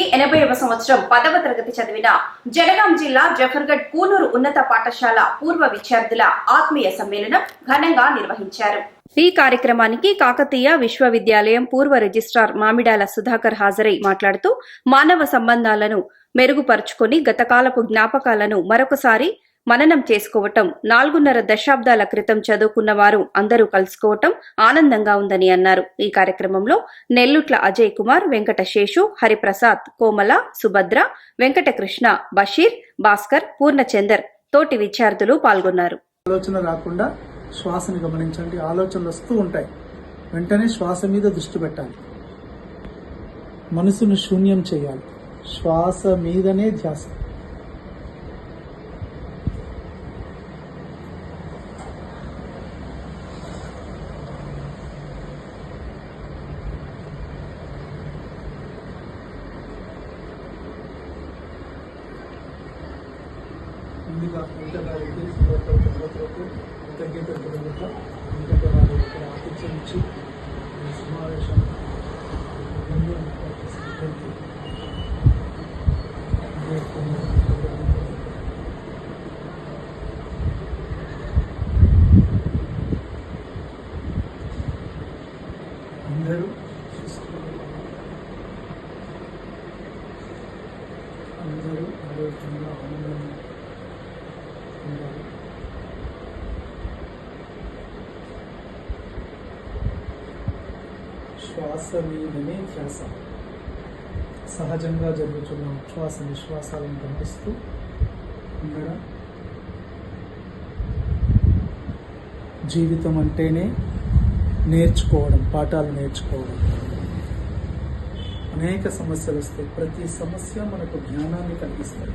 ఎనభైవ సంవత్సరం పదవ తరగతి చదివిన జనగాం జిల్లా జఫర్గఢ్ కూనూరు ఉన్నత పాఠశాల పూర్వ విద్యార్థుల ఆత్మీయ సమ్మేళనం ఘనంగా నిర్వహించారు. ఈ కార్యక్రమానికి కాకతీయ విశ్వవిద్యాలయం పూర్వ రిజిస్ట్రార్ మామిడాల సుధాకర్ హాజరై మాట్లాడుతూ మానవ సంబంధాలను మెరుగుపరుచుకొని గతకాలపు జ్ఞాపకాలను మరొకసారి మననం చేసుకోవటం నాలుగున్నర దశాబ్దాల క్రితం చదువుకున్న వారు అందరూ కలుసుకోవటం ఆనందంగా ఉందని అన్నారు. ఈ కార్యక్రమంలో నెల్లుట్ల అజయ్ కుమార్ వెంకట శేషు హరిప్రసాద్ కోమల సుభద్ర వెంకటకృష్ణ బషీర్ భాస్కర్ పూర్ణచందర్ తోటి విద్యార్థులు పాల్గొన్నారు. ఆలోచన రాకుండా శ్వాసను గమనించండి. ఆలోచనలు వస్తూ ఉంటాయి. వెంటనే శ్వాస మీద దృష్టి పెట్టాలి. మనసును శూన్యం చేయాలి. శ్వాస మీదనే ధ్యాస. ముందుగా వెంకట గారికి సుభద్ర చంద్రబాబు కృతజ్ఞతలు తెలుపుతా వెంకట గారు ఇక్కడ ఆతిథ్యం ఇచ్చి సమావేశం అందరూ అందరూ ఆరోగ్యంగా ఆనందంగా శ్వాస మీదనే ధ్యాస. సహజంగా జరుగుతున్న ఉచ్ఛ్వాస నిశ్వాసాలను గమనిస్తూ ఉండడం. జీవితం అంటేనే నేర్చుకోవడం పాఠాలు నేర్చుకోవడం. అనేక సమస్యలు వస్తాయి. ప్రతి సమస్య మనకు జ్ఞానాన్ని కలిగిస్తాయి